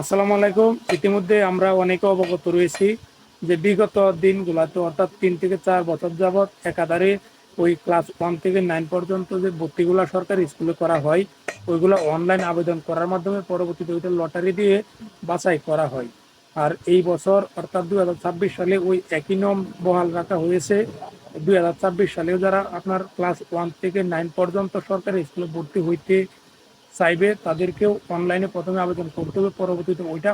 আসসালামু আলাইকুম। ইতিমধ্যে আমরা অনেকে অবগত রয়েছি যে বিগত দিনগুলোতে, অর্থাৎ তিন থেকে চার বছর যাবৎ একাধারে ওই ক্লাস ওয়ান থেকে নাইন পর্যন্ত যে ভর্তিগুলো সরকারি স্কুলে করা হয়, ওইগুলো অনলাইন আবেদন করার মাধ্যমে পরবর্তীতে ওইটা লটারি দিয়ে বাছাই করা হয়। আর এই বছর, অর্থাৎ দুই হাজার ছাব্বিশ সালে ওই একই নিয়ম বহাল রাখা হয়েছে। দুই হাজার ছাব্বিশ সালেও যারা আপনার ক্লাস ওয়ান থেকে নাইন পর্যন্ত সরকারি স্কুলে ভর্তি হইতে চাইবে তাদেরকেও অনলাইনে প্রথমে আবেদন করতে হবে, পরবর্তীতে ওইটা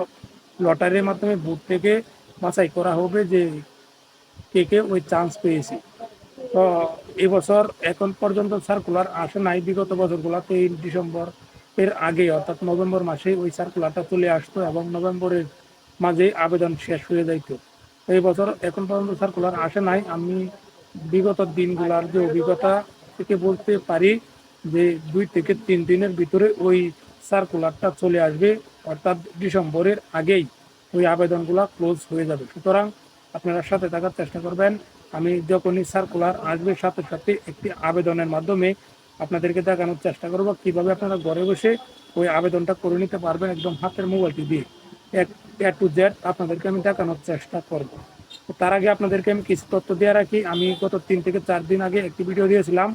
লটারির মাধ্যমে বুথ থেকে বাছাই করা হবে যে কে কে ওই চান্স পেয়েছে। তো এবছর এখন পর্যন্ত সার্কুলার আসে নাই, বিগত বছরগুলোতে এই ডিসেম্বর এর আগে, অর্থাৎ নভেম্বর মাসে ওই সার্কুলারটা চলে আসতো এবং নভেম্বরের মাঝে আবেদন শেষ হয়ে যাইতো। এই বছর এখন পর্যন্ত সার্কুলার আসে নাই। আমি বিগত দিনগুলার যে অভিজ্ঞতা থেকে বলতে পারি যে দুই থেকে তিন দিনের ভিতরে ওই সার্কুলারটা চলে আসবে, অর্থাৎ ডিসেম্বরের আগেই ওই আবেদনগুলো ক্লোজ হয়ে যাবে। সুতরাং আপনারা সাথে থাকার চেষ্টা করবেন। আমি যখনই সার্কুলার আসবে, সাথে সাথে একটি আবেদনের মাধ্যমে আপনাদেরকে দেখানোর চেষ্টা করব কীভাবে আপনারা ঘরে বসে ওই আবেদনটা করে নিতে পারবেন একদম হাতের মোবাইলটি দিয়ে। এক, এ টু জেড আপনাদেরকে আমি দেখানোর চেষ্টা করব। তার আগে আপনাদেরকে আমি কিছু তথ্য দিয়ে রাখি। আমি গত তিন থেকে চার দিন আগে একটি ভিডিও দিয়েছিলাম।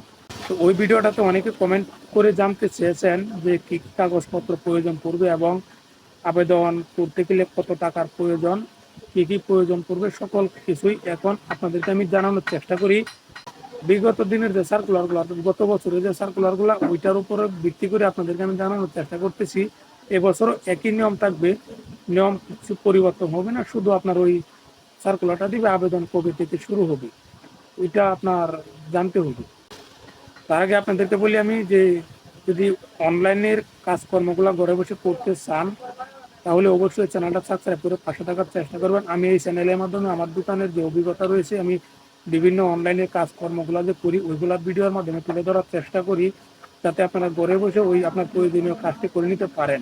তো ওই ভিডিওটাতে অনেকে কমেন্ট করে জানতে চেয়েছেন যে কি কাগজপত্র প্রয়োজন পড়বে এবং আবেদন করতে গেলে কত টাকার প্রয়োজন, কি কি প্রয়োজন পড়বে, সকল কিছুই এখন আপনাদেরকে আমি জানানোর চেষ্টা করি। বিগত দিনের যে সার্কুলারগুলো গত বছরের যে সার্কুলারগুলো ওইটার উপরে ভিত্তি করে আপনাদেরকে আমি জানানোর চেষ্টা করতেছি। এবছরও একই নিয়ম থাকবে। নিয়ম কিছু পরিবর্তন হবে না, শুধু আপনার ওই সার্কুলারটা দিবে, আবেদন কবে থেকে শুরু হবে। ওইটা আপনার জানতে হবে। তার আগে আপনাদেরকে বলি আমি যে যদি অনলাইনের কাজকর্মগুলো ঘরে বসে করতে চান, তাহলে অবশ্যই চ্যানেলটা সাবস্ক্রাইব করে পাশে থাকার চেষ্টা করবেন। আমি এই চ্যানেলের মাধ্যমে আমার দোকানের যে অভিজ্ঞতা রয়েছে, আমি বিভিন্ন অনলাইনের কাজকর্মগুলো যে করি ওইগুলোর ভিডিওর মাধ্যমে তুলে ধরার চেষ্টা করি, যাতে আপনারা ঘরে বসে ওই আপনার প্রয়োজনীয় কাজটি করে নিতে পারেন।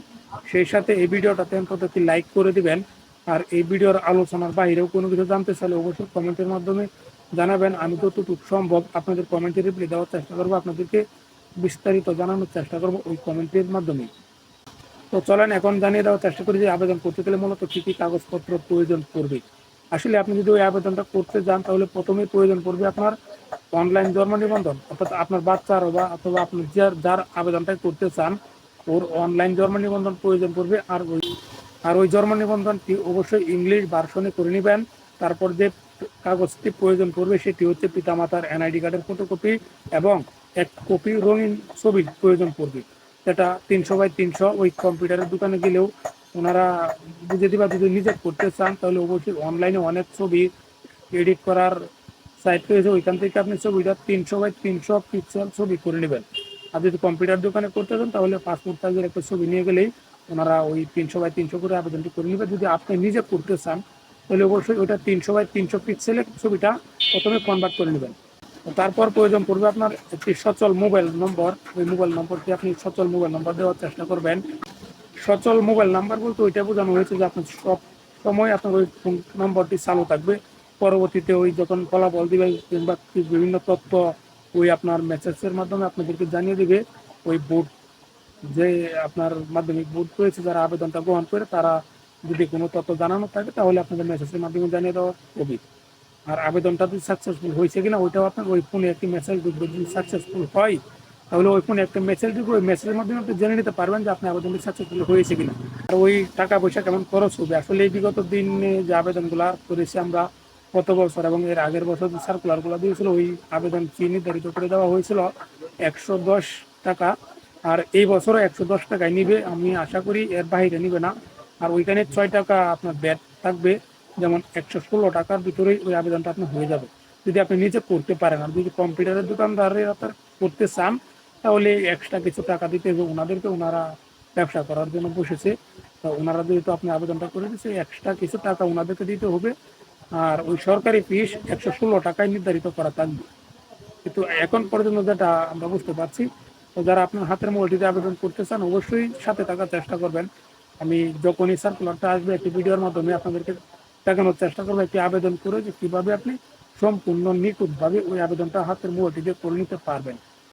সেই সাথে এই ভিডিওটাতে অন্তত একটি লাইক করে দিবেন। আর এই ভিডিওর আলোচনার বাইরেও কোনো কিছু জানতে চাইলে অবশ্যই কমেন্টের মাধ্যমে জানাবেন। আমি যতটুকু সম্ভব আপনাদের কমেন্টে রিপ্লাই দেওয়ার চেষ্টা করব, আপনাদেরকে বিস্তারিত জানানোর চেষ্টা করব ওই কমেন্টের মাধ্যমে। তো চলেন, এখন জানিয়ে দেওয়ার চেষ্টা করি যে আবেদন করতে গেলে মূলত কী কী কাগজপত্র প্রয়োজন পড়বে। আসলে আপনি যদি ওই আবেদনটা করতে যান, তাহলে প্রথমেই প্রয়োজন পড়বে আপনার অনলাইন জন্ম নিবন্ধন, অর্থাৎ আপনার বাচ্চার বা অথবা আপনি যার যার আবেদনটা করতে চান, ওর অনলাইন জন্ম নিবন্ধন প্রয়োজন পড়বে। আর ওই আর ওই জন্ম নিবন্ধনটি অবশ্যই ইংলিশ ভার্সনে করে নেবেন। তারপর যে কাগজটি প্রয়োজন পড়বে সেটি হচ্ছে পিতামাতার এনআইডি কার্ডের ফটোকপি এবং এক কপি রঙিন ছবির প্রয়োজন পড়বে। যেটা তিনশো বাই তিনশো ওই কম্পিউটারের দোকানে গেলেও ওনারা বুঝে দিবা, যদি নিজে করতে চান তাহলে অবশ্যই অনলাইনে অনেক ছবি এডিট করার সাইট রয়েছে। ওইখান থেকে আপনি ছবিটা তিনশো বাই তিনশো পিক্সেল ছবি করে নেবেন। আর যদি কম্পিউটার দোকানে করতে চান তাহলে পাসপোর্ট সাইজের একটা ছবি নিয়ে গেলেই ওনারা ওই তিনশো বাই তিনশো করে আবেদনটি করে নেবেন। যদি আপনি নিজে করতে চান তাহলে অবশ্যই ওইটা তিনশো বাই তিনশো পিক্সেলের ছবিটা প্রথমে কনভার্ট করে নেবেন। তারপর প্রয়োজন পড়বে আপনার একটি সচল মোবাইল নম্বর ওই মোবাইল নম্বরটি আপনি সচল মোবাইল নম্বর দেওয়ার চেষ্টা করবেন। সচল মোবাইল নাম্বার বলতে ওইটা বোঝানো হয়েছে যে আপনার সব সময় আপনার ওই ফোন নম্বরটি চালু থাকবে। পরবর্তীতে ওই যখন ফলাফল দিবে, কিংবা বিভিন্ন তথ্য ওই আপনার মেসেজের মাধ্যমে আপনাদেরকে জানিয়ে দিবে। ওই বোর্ড যে আপনার মাধ্যমিক বোর্ড রয়েছে, যারা আবেদনটা গ্রহণ করে, তারা যদি কোনো তথ্য জানানো থাকে, তাহলে আপনাদের মেসেজের মাধ্যমে জানিয়ে দেওয়া হবে আর আবেদনটা যদি সাকসেসফুল হয়েছে কিনা, ওইটাও আপনার ওই ফোনে একটি মেসেজ ঢুকবে যদি সাকসেসফুল হয়, তাহলে ওই ফোনে একটা মেসেজ ঢুকবে ওই মেসেজের মাধ্যমে আপনি জেনে নিতে পারবেন যে আপনি আবেদনটি সাকসেসফুল হয়েছে কিনা। আর ওই টাকা পয়সা কেমন খরচ হবে? আসলে এই বিগত দিনে যে আবেদনগুলো করেছি আমরা, গত বছর এবং এর আগের বছর যে সার্কুলারগুলো দিয়েছিল, ওই আবেদন ফি নির্ধারিত করে দেওয়া হয়েছিল একশো দশ টাকা। আর এই বছরও একশো দশ টাকায় নিবে। আমি আশা করি এর বাইরে নিবে না। আর ওইখানে ছয় টাকা আপনার ব্যাট থাকবে, যেমন একশো ষোলো টাকার ভিতরেই ওই আবেদনটা আপনার হয়ে যাবে। যদি আপনি নিজে করতে পারেন, আর যদি কম্পিউটারের দোকানদারের আপনার করতে চান, তাহলে এক্সট্রা কিছু টাকা দিতে হবে। ওনাদেরকে ওনারা ব্যবসা করার জন্য বসেছে। তো ওনারা যেহেতু আপনি আবেদনটা করে দিচ্ছে এক্সট্রা কিছু টাকা ওনাদেরকে দিতে হবে। আর ওই সরকারি ফিস একশো ষোলো টাকায় নির্ধারিত করা থাকবে। কিন্তু এখন পর্যন্ত যেটা আমরা বুঝতে পারছি, তো যারা আপনার হাতের মোবাইলটিতে আবেদন করতে চান, অবশ্যই সাথে থাকার চেষ্টা করবেন। আমি যখনই সার্কুলারটা আসবে একটি ভিডিওর মাধ্যমে আপনাদেরকে দেখানোর চেষ্টা করব, একটি আবেদন করে যে কীভাবে আপনি সম্পূর্ণ নিখুঁতভাবে ওই আবেদনটা হাতের মুহূর্তে দিয়ে করে নিতে পারবেন।